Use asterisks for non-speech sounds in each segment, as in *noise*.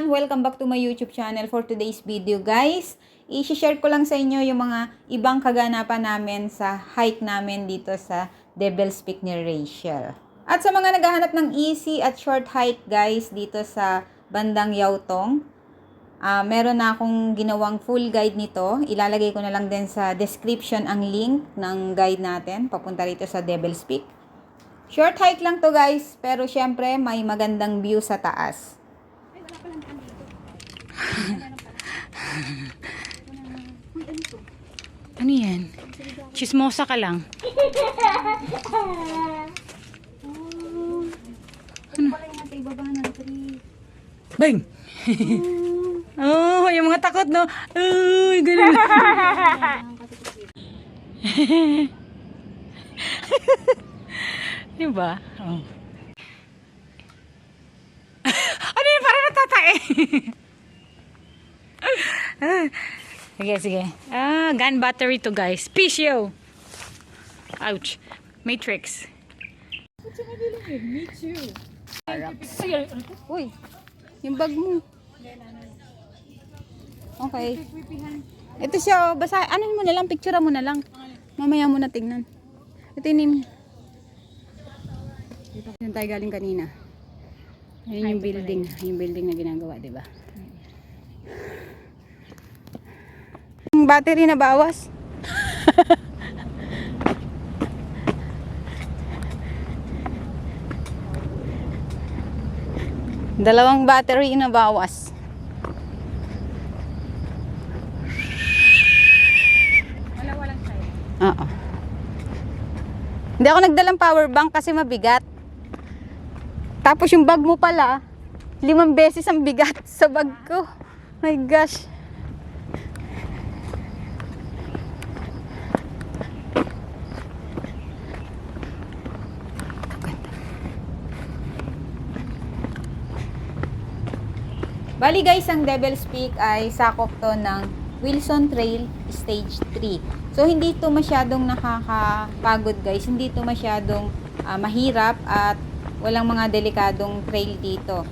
everyone! Welcome back to my YouTube channel for today's video guys. I-share ko lang sa inyo yung mga ibang kaganapan namin sa hike namin dito sa Devil's Peak ni Rachel. At sa mga naghahanap ng easy at short hike guys dito sa bandang Yautong, ah meron na akong ginawang full guide nito. Ilalagay ko na lang din sa description ang link ng guide natin papunta rito sa Devil's Peak. Short hike lang to guys, pero syempre may magandang view sa taas. Ano yan? Chismosa ka lang. Bang! *laughs* oh, yung mga takot, no? Uy, ganun. *laughs* Di ba? Oh. ano yun? Parang natatae. Sige, sige. Ah, gun battery to guys. Pisio! Ouch. Matrix. Uy, yung bag mo. Okay. Ito siya, oh, basa, ano mo na lang, picture mo na lang. Mamaya mo na tingnan. Ito yun. Yan tayo galing kanina. Ayun yung building, yung building na ginagawa, di ba? Battery na bawas. Dalawang battery na bawas. Wala, walang tayo. Oo. Hindi ako nagdalang power bank kasi mabigat. Tapos yung bag mo pala, limang beses ang bigat *laughs* sa bag ko. My gosh. Bali guys, ang Devil's Peak ay sakop to ng Wilson Trail Stage 3. So hindi to masyadong nakakapagod guys, hindi to masyadong ah, mahirap at walang mga delikadong trail dito.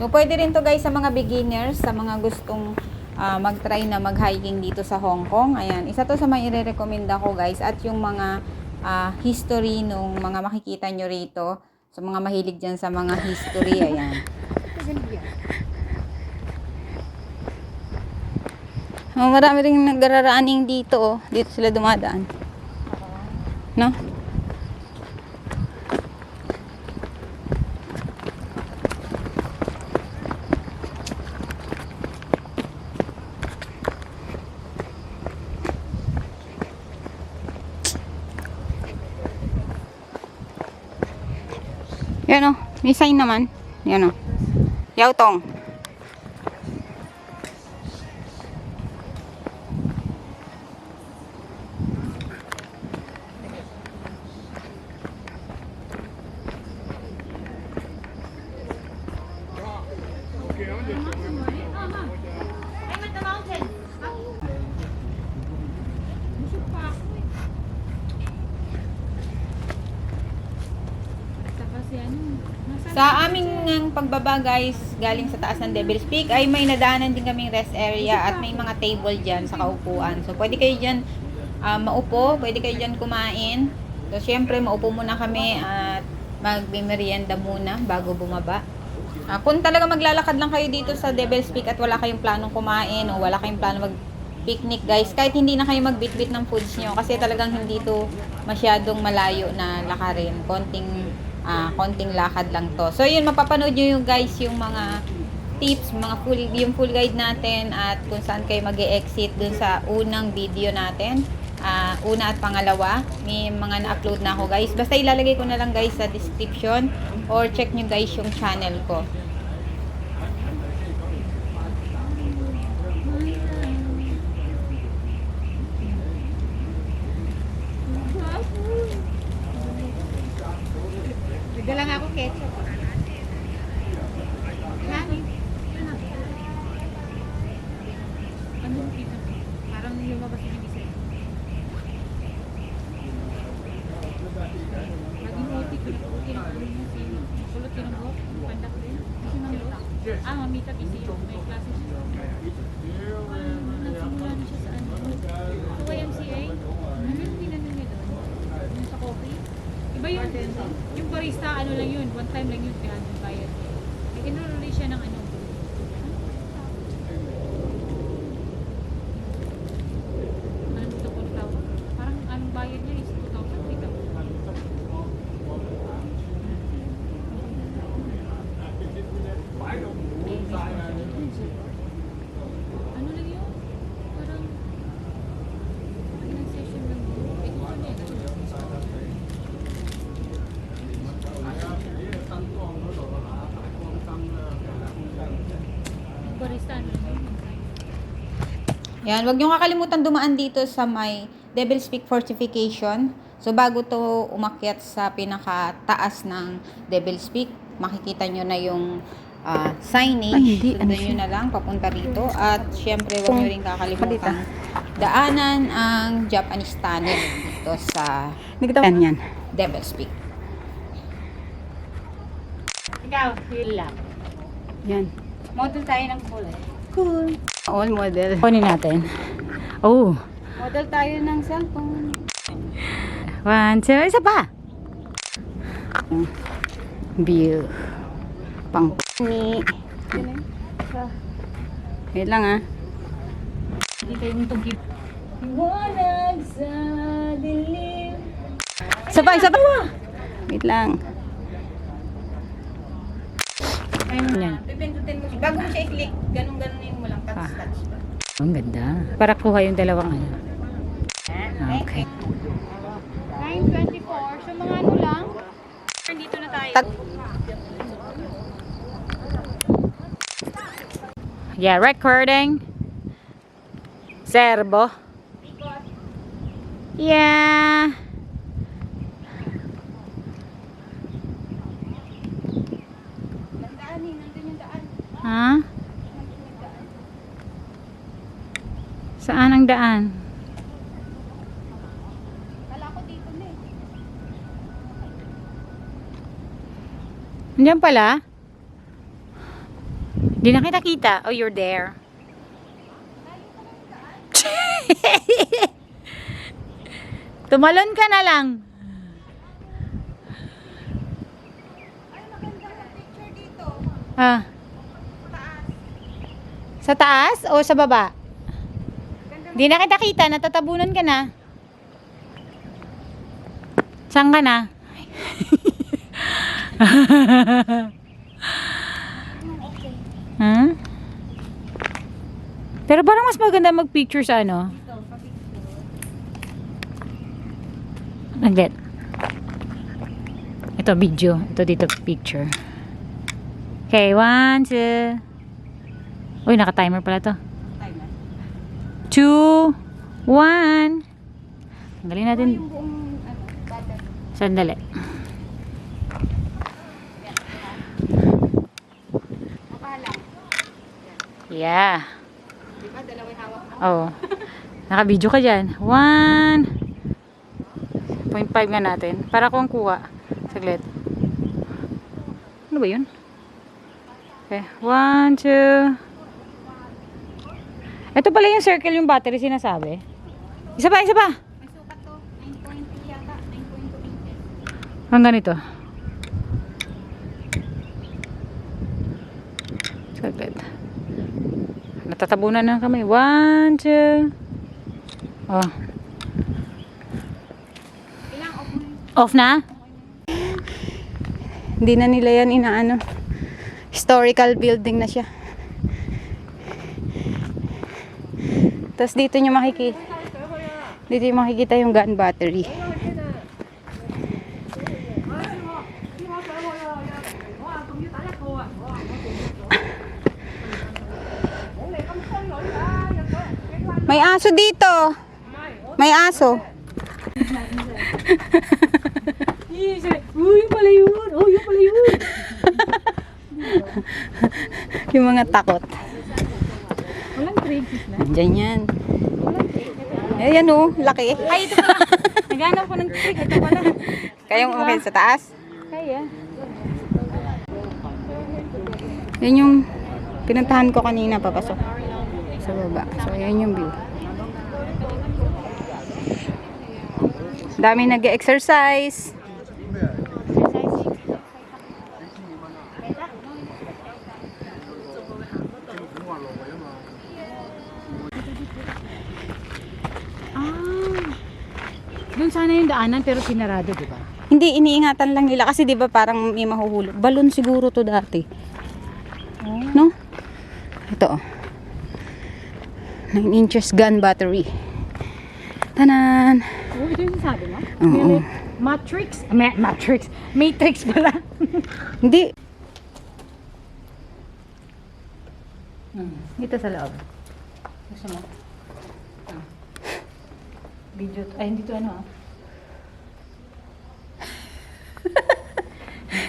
So pwede rin to guys sa mga beginners, sa mga gustong ah, mag-try na mag-hiking dito sa Hong Kong. Ayan, isa to sa mga ire-recommenda ko guys at yung mga ah, history nung mga makikita nyo rito. Sa mga mahilig dyan sa mga history, ayan. Oh, marami rin nagraraaning dito, oh. Dito sila dumadaan. No? Yan oh, may sign naman. Yan oh. Yautong. Sa aming ng pagbaba guys, galing sa taas ng Devil's Peak, ay may nadaanan din kaming rest area at may mga table dyan sa kaupuan. So, pwede kayo dyan ah, maupo, pwede kayo dyan kumain. So, syempre, maupo muna kami at magmimerienda muna bago bumaba. Ah, kung talaga maglalakad lang kayo dito sa Devil's Peak at wala kayong planong kumain o wala kayong planong mag picnic guys, kahit hindi na kayo magbitbit ng foods nyo kasi talagang hindi to masyadong malayo na lakarin. Konting ah, konting lakad lang to. So yun mapapanood nyo yung guys yung mga tips, mga full yung full guide natin at kung saan kayo mag-exit dun sa unang video natin. Ah, una at pangalawa, may mga na-upload na ako guys. Basta ilalagay ko na lang guys sa description or check nyo guys yung channel ko. Nagdala nga ako ketchup. Mami. Ano yung kita? Parang lumabas yung isa. Maging uti ko na uti na ulo niya si kulot yun ang buhok. Pandak din. Ah, mamita PCO. May klase siya. Ah, nagsimula na siya sa ano. Sa YMCA. Ano yung tinanong niya doon? Yung sa coffee? Iba yung, yung barista, ano lang yun. One time lang yun. Kaya yung bayad niya. May enroll ulit siya ng ano. Ano ito po tawag? Parang anong bayad niya is 2,000, 3,000. Ano lang yun? Parang ilang session lang yun. Eh, gusto niya. Yung Barista, ano lang yun? Yan, wag niyo kakalimutan dumaan dito sa may Devil's Peak Fortification. So, bago to umakyat sa pinakataas ng Devil's Peak, makikita nyo na yung ah, signage. Ay, hindi. Sundan Ano nyo siya? na lang, papunta rito. At, syempre, wag nyo rin kakalimutan daanan ang Japanese Tunnel dito sa Yan, yan. Devil's Peak. Ikaw, feel lang. Yan. Model tayo ng kulay. Cool. All model. Kunin natin. Oh. Model tayo ng cellphone. One, two, isa pa. View. Pang ni. Wait lang ah. Hindi kayo nung tugib. Iwanag sa dilim. Isa pa, isa pa. Wait lang. Yan. Pipindutin mo siya. Bago mo siya i-click, ganun-ganunin mo lang. Ah. Touch-touch ba? Ang ganda. Para kuha yung dalawang ano. Okay. 9.24. So, mga ano lang. Nandito na tayo. Tat- Yeah, recording. Serbo. Yeah. Landaan eh, nandun yung daan. Ha? Saan ang daan? Kala ko dito na eh. Andiyan pala? Di na kita kita. Oh, you're there. *laughs* Tumalon ka na lang. Picture dito. Ah. Sa taas o sa baba? Di na kita kita. Natatabunan ka na. Saan ka na? *laughs* Hmm? Pero parang mas maganda mag-picture sa ano? Nagdet. Ito, video. Ito dito, picture. Okay, one, two. Uy, naka-timer pala to. Timer. Two, one. Tanggalin natin. Ano. Sandali. Yeah. Di ba? Dalawa yung hawak mo. Oo. Naka-video ka dyan. One. Point five nga natin. Para kung kuha. Saglit. Ano ba yun? Okay. One, two. Ito pala yung circle yung battery sinasabi. Isa pa, isa pa. May sukat to. 9.2 yata. 9.2 inches. Hanggang ito. Saglit. Natatabunan na kami. One, two. Oh. Ilang off Off na? Hindi na nila yan inaano. Historical building na siya. Tapos dito nyo makikita. Dito nyo makikita yung gun battery. May aso dito. May aso. Uy, yung pala yun. Oh, yung pala yun. *laughs* yung mga takot. Andyan yan. Ayan o, laki. Ay, ito pala. *laughs* Naghanap ko ng trick. Ito pala. Kayong umakyat sa taas? Kaya. Yan yung Pinuntahan ko kanina papasok sa baba. So, ayan yung view. Dami nag-exercise. Ah. Doon sana yung daanan pero sinarado, di ba? Hindi, iniingatan lang nila kasi 'di ba parang may mahuhulog. Balon siguro to dati. No? Ito oh. 9 inches gun battery. Tanan! Oo, ito yung sabi mo? Oo. Matrix? Ma- Matrix. Matrix pala. *laughs* Hindi. Hmm, Dito sa loob. Gusto mo? Ah. Video. Ay, hindi to ano ah.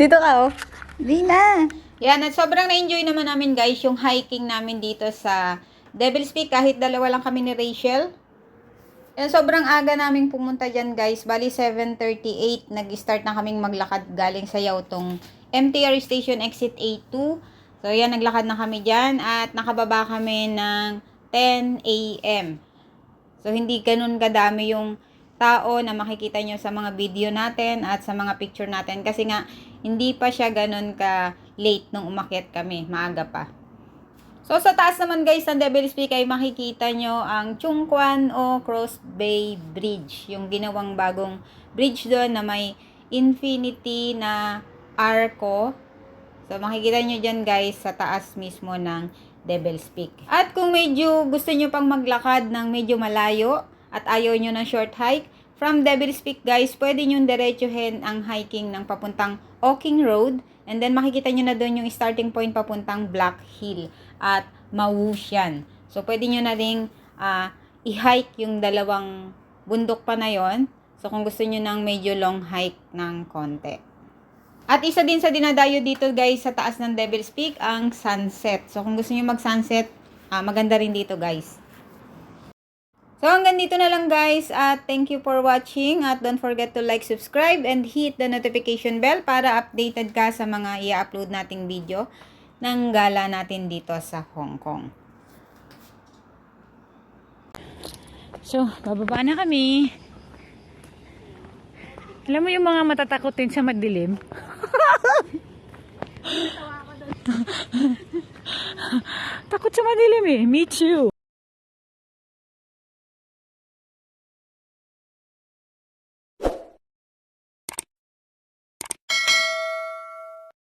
Dito ka, oh. Di na. Yan, at sobrang na-enjoy naman namin, guys, yung hiking namin dito sa Devil's Peak. Kahit dalawa lang kami ni Rachel. Yan, sobrang aga naming pumunta dyan, guys. Bali, 7.38. Nag-start na kaming maglakad galing sa Yautong MTR Station Exit A2. So, yan, naglakad na kami dyan. At nakababa kami ng 10 a.m. So, hindi ganun kadami yung tao na makikita nyo sa mga video natin at sa mga picture natin. Kasi nga, hindi pa siya ganun ka late nung umakyat kami. Maaga pa. So, sa taas naman guys ng Devil's Peak ay makikita nyo ang Chungkwan o Cross Bay Bridge. Yung ginawang bagong bridge doon na may infinity na arco. So, makikita nyo dyan guys sa taas mismo ng Devil's Peak. At kung medyo gusto nyo pang maglakad ng medyo malayo at ayaw nyo ng short hike, from Devil's Peak guys, pwede nyo diretsuhin ang hiking ng papuntang Oking Road. And then makikita nyo na doon yung starting point papuntang Black Hill at Mawusyan. So, pwede nyo na rin ah, i-hike yung dalawang bundok pa na yon. So, kung gusto nyo ng medyo long hike ng konti. At isa din sa dinadayo dito guys sa taas ng Devil's Peak ang sunset. So kung gusto niyo mag-sunset, ah, maganda rin dito guys. So hanggang dito na lang guys at thank you for watching at don't forget to like, subscribe and hit the notification bell para updated ka sa mga i-upload nating video ng gala natin dito sa Hong Kong. So, bababa na kami. Alam mo yung mga matatakotin sa madilim? *laughs* Takot sa madilim eh. Me too.